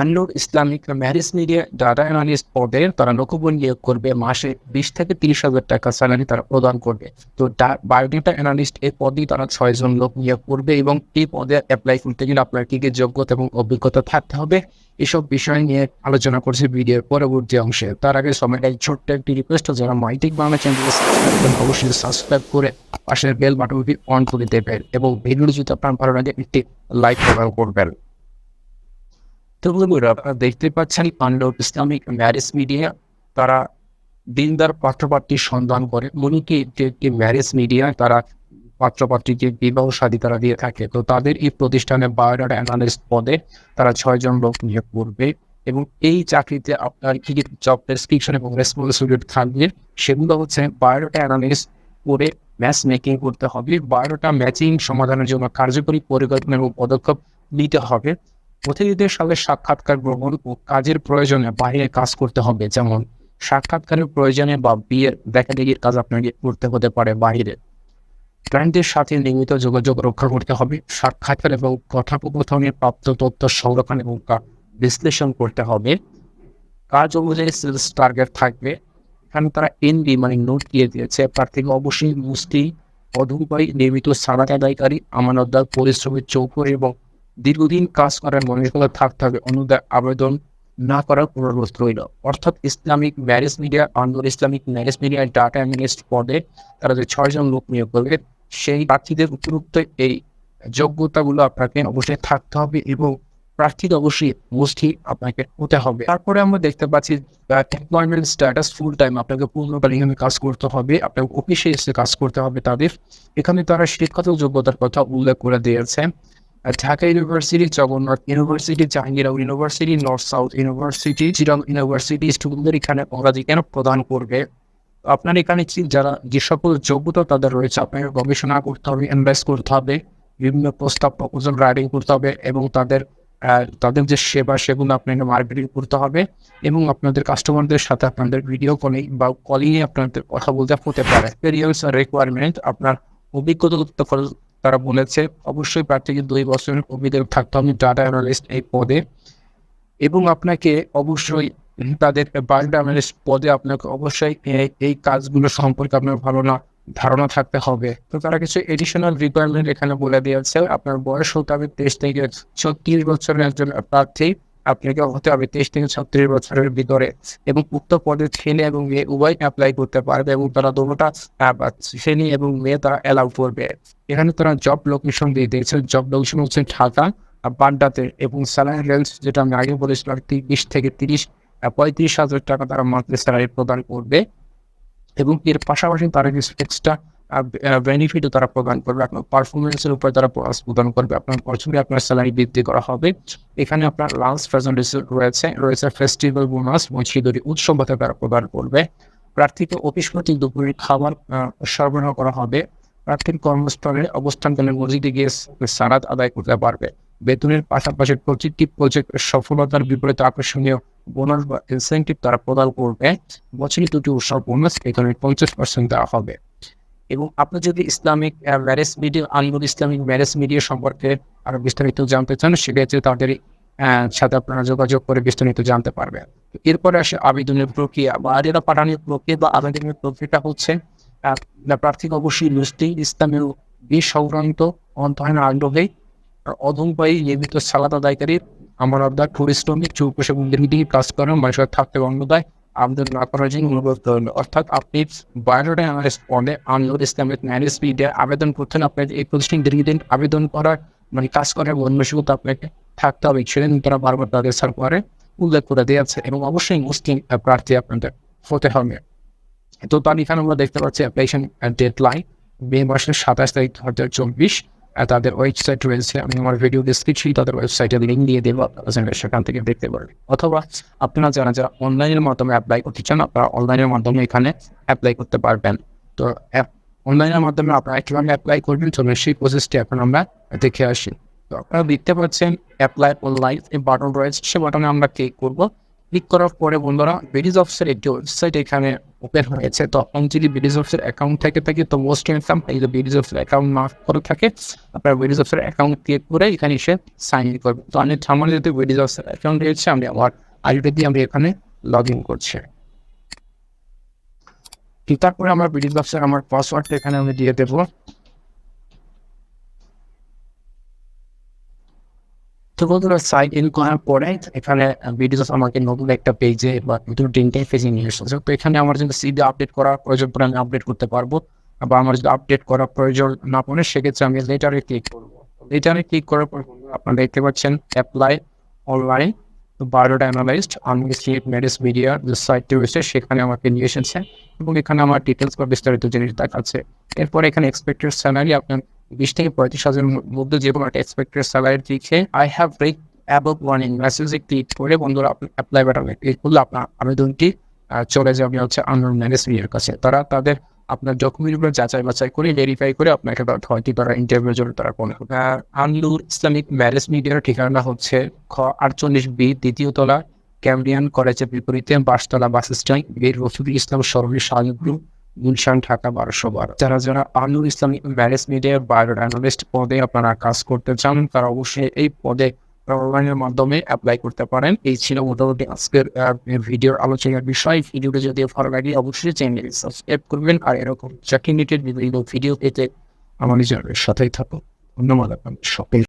Annur Islamic marriage media data analyst পদে তারা লক্ষ্যবন নিয়োগ করবে, মাসে বিশ থেকে তিরিশ হাজার টাকা স্যালারি তারা প্রদান করবে। তো বায়োডেটা অ্যানালিস্ট এই পদেই তারা ছয়জন লোক নিয়োগ করবে এবং এই পদে অ্যাপ্লাই করতে গেলে আপনার কি কি যোগ্যতা এবং অভিজ্ঞতা থাকতে হবে, এসব বিষয় নিয়ে আলোচনা করছে ভিডিওর পরবর্তী অংশে। তার আগে সময়টা ছোট্ট একটি রিকোয়েস্ট যারা মাইটিক বাংলা করেন, অবশ্যই সাবস্ক্রাইব করে পাশের বেল বাটনটি অন করে দেবেন এবং ভিডিওটি যদি আপনার ভালো লাগে, একটি লাইক প্রদান করবেন। তো আপনারা দেখতে পাচ্ছেন পাণ্ডব ইসলামিক ম্যারেজ মিডিয়া তারা দিনদার পাত্রপাত্রীর সন্ধান করে। মূলত এটি একটি ম্যারেজ মিডিয়া তারা পাত্রপাত্রীকে বিবাহ সাদী তারা দিয়ে থাকে। তো তাদের এই প্রতিষ্ঠানে বায়োডাটা অ্যানালিস্ট পদে তারা ছয়জন লোক নিয়োগ করবে এবং এই চাকরিতে আপনার কি কি জব ডেসক্রিপশন এবং রেসপন্সিবিলিটি থাকবে সেগুলো হচ্ছে বায়োডাটা অ্যানালিস্ট করে ম্যাচ মেকিং করতে হবে। বায়োডাটা ম্যাচিং সমাধানের জন্য কার্যকরী পরিকল্পনা এবং পদক্ষেপ নিতে হবে। অতিথিদের সাথে সাক্ষাৎকার গ্রহণ ও কাজের প্রয়োজনে বাইরে কাজ করতে হবে। যেমন, সাক্ষাৎকারের প্রয়োজনে বা বিয়ের দেখা দেখির কাজ আপনাকে করতে হতে পারে বাইরে ক্লায়েন্টদের সাথে নিয়মিত যোগাযোগ রক্ষা করতে হবে। সাক্ষাৎকার এবং কথোপকথনের প্রাপ্ত তথ্য সংরক্ষণ এবং বিশ্লেষণ করতে হবে। কাজ অনুযায়ী সেলস টার্গেট থাকবে। এখানে তারা এনবি মানে নোট দিয়ে দিয়েছে। প্রার্থীকে অবশ্যই মুষ্টি অধুপাই নিয়মিত সারাত আদায়কারী, আমানতদার, পরিশ্রমী, চৌকো এবং দীর্ঘদিন কাজ করার মনোযোগতা থাকতে হবে অনুদায় আবেদন না করার পুনর্বস্ত রইল অর্থাৎ ইসলামিক ম্যারেজ মিডিয়া, আন্দোলন Islamic marriage media, data analyst পদে তারা যে ছয়জন লোক নিয়োগ করবে, সেই প্রার্থীদের উপযুক্ত এই যোগ্যতাগুলো আপনাকে অবশ্যই থাকতে হবে এবং প্রার্থীর অবশ্যই গোষ্ঠী আপনাকে হতে হবে। তারপরে আমরা দেখতে পাচ্ছি এমপ্লয়মেন্ট স্ট্যাটাস ফুল টাইম আপনাকে পূর্ণকালীন কাজ করতে হবে আপনাকে অফিসে এসে কাজ করতে হবে তাদের। এখানে তারা শিক্ষাগত যোগ্যতার কথা উল্লেখ করে দিয়েছে। Dhaka university Jagannath university Jahangirnagar university north south university চিরং university স্টুডেন্টদের এখানে অগ্রাধিকার প্রদান করবে। আপনার এখানে যারা যে সকল যোগ্যতা তাদের রয়েছে, আপনাকে গবেষণা করতে হবে ইনভেস্ট করতে হবে, বিভিন্ন প্রস্তাব প্রপোজাল রাইটিং করতে হবে এবং তাদের তাদের যে সেবা সেগুলো আপনাকে মার্কেটিং করতে হবে এবং আপনাদের কাস্টমারদের সাথে আপনাদের ভিডিও কলিং বা কলিংয়ে আপনাদের কথা বলতে হতে পারে। রিকোয়ারমেন্ট আপনার অভিজ্ঞতা তারা বলেছে, অবশ্যই প্রার্থীকে দুই বছরের অভিজ্ঞতা থাকতে হবে ডাটা অ্যানালিস্ট এই পদে। এবং আপনাকে অবশ্যই তাদের বায়োডা অ্যানালিস্ট পদে আপনাকে অবশ্যই এই কাজগুলো সম্পর্কে আপনার ভালো না ধারণা থাকতে হবে। তো তারা কিছু এডিশনাল রিকোয়ারমেন্ট এখানে বলে দিয়েছে। আপনার বয়স হতে হবে তেইশ থেকে ছত্রিশ বছরের একজন প্রার্থী। আপনাকে হতে হবে তেইশ থেকে ছত্রিশ বছরের ভিতরে এবং উক্ত পদে ছেলে এবং মেয়ে উভয় অ্যাপ্লাই করতে পারবে এবং তারা দুটোটা ছেলে এবং মেয়ে তারা অ্যালাউ করবে। এখানে তারা জব লোকেশন দিয়ে দিয়েছে। জব লোকেশন হচ্ছে ঢাকা আর বাড্ডাতে এবং স্যালারি রেঞ্জ যেটা আমি আগে বলেছিলাম বিশ থেকে তিরিশ পঁয়ত্রিশ হাজার টাকা তারা মান্থলি স্যালারি প্রদান করবে। এবং এর পাশাপাশি তারা কিছু এক্সট্রা বেনিফিটও তারা প্রদান করবে, আপনার পারফরমেন্সের উপর তারা প্রদান করবে, আপনার বছরে আপনার স্যালারি বৃদ্ধি করা হবে। এখানে আপনার লাঞ্চ প্রেজেন্টেশন রয়েছে রয়েছে ফেস্টিভ্যাল বোনাস মসজিদরি উৎসব তারা প্রদান করবে। প্রার্থীকে অফিস কর্তৃক দুপুরের খাবার সরবরাহ করা হবে। প্রার্থীর কর্মস্থলে অবস্থানকালে মসজিদে গিয়ে সারাত আদায় করতে পারবে। বেতনের পাশাপাশি প্রতিটি প্রজেক্টের সফলতার বিপরীতে আকর্ষণীয় বোনাস বা ইনসেন্টিভ তারা প্রদান করবে। বছরে দুটি উৎসব বোনাস এখানে পঞ্চাশ পার্সেন্ট দেওয়া হবে। এবং আপনি যদি Islamic marriage media Alimul Islamic marriage media সম্পর্কে আরও বিস্তারিত জানতে চান, সেক্ষেত্রে তাদের সাথে আপনারা যোগাযোগ করে বিস্তারিত জানতে পারবেন। এরপরে আসে আবেদনের প্রক্রিয়া বা আরেরা পাঠানোর প্রক্রিয়া বা আবেদনের প্রক্রিয়াটা হচ্ছে প্রার্থীকে অবশ্যই মুসলিম ইসলামের বিশ সংক্রান্ত অন্তহান আগ্রহে অধমপায়ী নিয়মিত সালাদ আদায়কারী আমার আবদার পরিশ্রমিক চৌকশ এবং দীর্ঘদিন কাজ করেন মানুষের থাকতে অন্যদায় আবেদন না করার জন্য অনুরোধ করবেন অর্থাৎ আপনি বায়োডাটা অ্যানালিস্ট পদে আনোয়ার ইসলামের ম্যারেজ মিডিয়া আবেদন করছেন আপনার এই প্রতিষ্ঠান দীর্ঘদিন আবেদন করার মানে কাজ করার অন্বেষকতা আপনাকে থাকতে হবে। সেদিন তারা বারবার তাদের সার্ভারে উল্লেখ করে দিয়েছে এবং অবশ্যই মুসলিম প্রার্থী আপনাদের হতে হবে। তো তার এখানে আমরা দেখতে পাচ্ছি অ্যাপ্লিকেশন মে মাসের সাতাশ তারিখ দু হাজার চব্বিশ। তাদের ওয়েবসাইট রয়েছে, আমি আমার ভিডিও ডিসক্রিপশনে তাদের ওয়েবসাইটে লিঙ্ক দিয়ে দেবো, আপনারা সেখান থেকে দেখতে পারবেন। অথবা আপনারা যারা যারা অনলাইনের মাধ্যমে অ্যাপ্লাই করতে চান, আপনারা অনলাইনের মাধ্যমে এখানে অ্যাপ্লাই করতে পারবেন। তো অনলাইনের মাধ্যমে আপনারা কীভাবে অ্যাপ্লাই করবেন, চলুন সেই প্রসেসটি এখন আমরা দেখে আসি। তো আপনারা দেখতে পাচ্ছেন অ্যাপ্লাই অনলাইন এই বাটন রয়েছে, সে বাটনে আমরা ক্লিক করব। ক্লিক করার পরে বন্ধুরা বিডিজ অফিসের একটি ওয়েবসাইট এখানে ওপেন হয়েছে। তো আপনি যদি বিডিজ অফিসের অ্যাকাউন্ট থেকে থাকে, তো মোস্ট ইনকাম এই যে বিডিজ অফিসের অ্যাকাউন্ট না করে থাকে, আপনার বিডিজ অফিসের অ্যাকাউন্ট ক্লিক করে এখানে এসে সাইন ইন করবেন। তো আমি আমার যেহেতু বিডিজ অফিসের অ্যাকাউন্ট রয়েছে, আমি আমার আইডি দিয়ে আমি এখানে লগ ইন করছি তারপরে আমার বিডিজ অফিসের আমার পাসওয়ার্ডটা এখানে আমি দিয়ে দেবো। তো বন্ধুরা ইন করার পরে এখানে ভিডিওস আমাকে নতুন একটা পেজে বা নতুন তিনটে পেজে নিয়ে এসেছে। তো এখানে আমার যদি সিডি আপডেট করার প্রয়োজন আমি আপডেট করতে পারব বা আমার যদি আপডেট করার প্রয়োজন না পড়ে, সেক্ষেত্রে আমি লেটারে ক্লিক করব। লেটারে ক্লিক করার পর আপনারা দেখতে পাচ্ছেন অ্যাপ্লাই অনলাইন বায়োডাটা অ্যানালাইজড আমি সিট মেডিস মিডিয়ার যে সাইটটি রয়েছে সেখানে আমাকে নিয়ে এসেছে এবং এখানে আমার ডিটেলস বা বিস্তারিত জিনিস দেখাচ্ছে। এরপর এখানে এক্সপেক্টেড স্যালারি আপনার বিশ থেকে পঁয়ত্রিশ হাজারের মধ্যে যে কোনো একটা এক্সপেক্টেড স্যালারি দিচ্ছে। I have wreck above warning মেসেজে ক্লিক করে, বন্ধুরা অ্যাপ্লাই বাটনে ক্লিক করলে আপনার আবেদনটি চলে যাবে। হচ্ছে আননোন ম্যানেজমেন্টের কাছে। তারা তাদের আপনার ডকুমেন্টগুলো যাচাই বাছাই করে ভেরিফাই করে আপনাকে হয়তো তারা ইন্টারভিউ জন্য তারা কোনো আনলুর ইসলামিক ম্যারেজ মিডিয়ার ঠিকানা হচ্ছে খ আটচল্লিশ বি দ্বিতীয় তলা ক্যাম্বিয়ান কলেজের বিপরীতে বাসতলা বাস স্ট্যান্ড, বীর রফিকুল ইসলাম সরণি শাহজুদ্দিন গুলশান ঢাকা বারোশো বারো। যারা যারা আনুর ইসলামিক ম্যারেজ মিডিয়ার বায়োড অ্যানালিস্ট পদে আপনারা কাজ করতে চান, তারা অবশ্যই এই পদে অনলাইনের মাধ্যমে অ্যাপ্লাই করতে পারেন। এই ছিল মোটামুটি আজকের ভিডিওর আলোচনার বিষয়। ভিডিওটা যদি ভালো লাগে, অবশ্যই চ্যানেল সাবস্ক্রাইব করবেন। আর এরকম চাকরি রিলেটেড বিভিন্ন ভিডিও পেতে আমার নিজের সাথেই থাকুন। ধন্যবাদ আপনাদের সকল.